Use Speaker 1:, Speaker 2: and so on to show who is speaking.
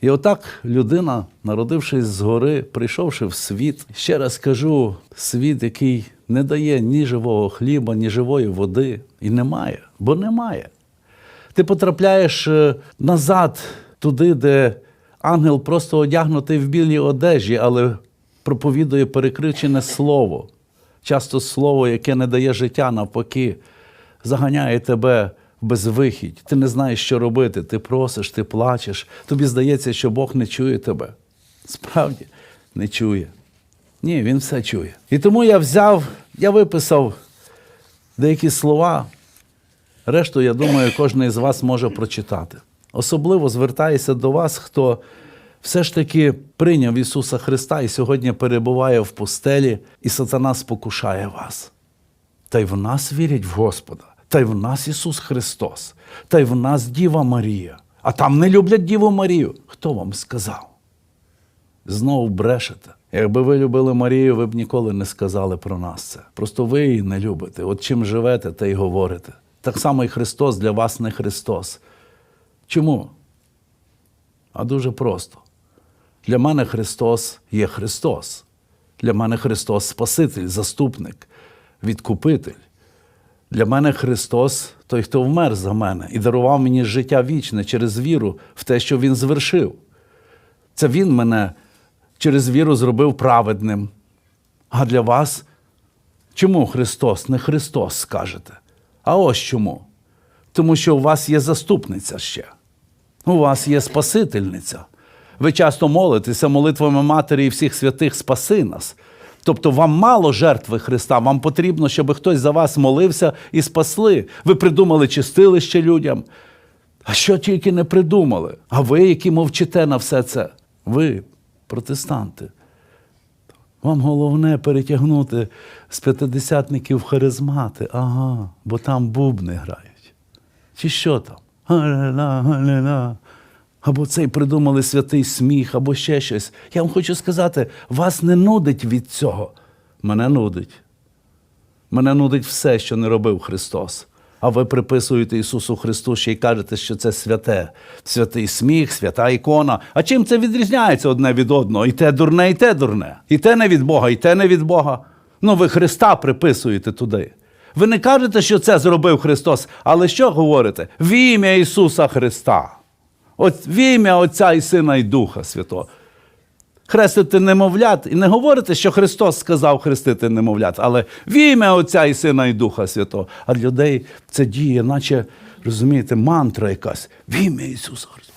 Speaker 1: І отак людина, народившись згори, прийшовши в світ, ще раз кажу, світ, який не дає ні живого хліба, ні живої води, і немає, бо немає. Ти потрапляєш е, назад туди, де ангел просто одягнутий в білій одежі, але проповідує перекричене слово. Часто слово, яке не дає життя, навпаки, заганяє тебе безвихідь. Ти не знаєш, що робити. Ти просиш, ти плачеш. Тобі здається, що Бог не чує тебе. Справді, не чує. Ні, він все чує. І тому я взяв, я виписав деякі слова, Решту, я думаю, кожен із вас може прочитати. Особливо звертаюся до вас, хто все ж таки прийняв Ісуса Христа і сьогодні перебуває в пустелі, і сатана спокушає вас. Та й в нас вірять в Господа, та й в нас Ісус Христос, та й в нас Діва Марія. А там не люблять Діву Марію. Хто вам сказав? Знову брешете. Якби ви любили Марію, ви б ніколи не сказали про нас це. Просто ви її не любите. От чим живете, те й говорите. Так само і Христос для вас не Христос. Чому? А дуже просто. Для мене Христос є Христос. Для мене Христос Спаситель, заступник, відкупитель. Для мене Христос той, хто вмер за мене і дарував мені життя вічне через віру в те, що Він звершив. Це Він мене через віру зробив праведним. А для вас чому Христос, не Христос скажете? А ось чому? Тому що у вас є заступниця ще. У вас є Спасительниця. Ви часто молитеся молитвами Матері і всіх святих спаси нас. Тобто вам мало жертви Христа, вам потрібно, щоб хтось за вас молився і спасли. Ви придумали чистилище людям. А що тільки не придумали? А ви, які мовчите на все це? Ви, протестанти. Вам головне перетягнути з п'ятидесятників харизмати. Ага, бо там бубни грають. Чи що там? Галя, галя. Або цей придумали святий сміх, або ще щось. Я вам хочу сказати, вас не нудить від цього. Мене нудить. Мене нудить все, що не робив Христос. А ви приписуєте Ісусу Христу ще й кажете, що це святе, святий сміх, свята ікона. А чим це відрізняється одне від одного? І те дурне, і те дурне. І те не від Бога, і те не від Бога. Ну, ви Христа приписуєте туди. Ви не кажете, що це зробив Христос, але що говорите? В ім'я Ісуса Христа. От в ім'я Отця і Сина і Духа Святого. Хрестити немовлят і не говорите, що Христос сказав хрестити немовлят, але в ім'я Отця і Сина і Духа Святого. А для людей це діє, наче, розумієте, мантра якась. В ім'я Ісуса Христа.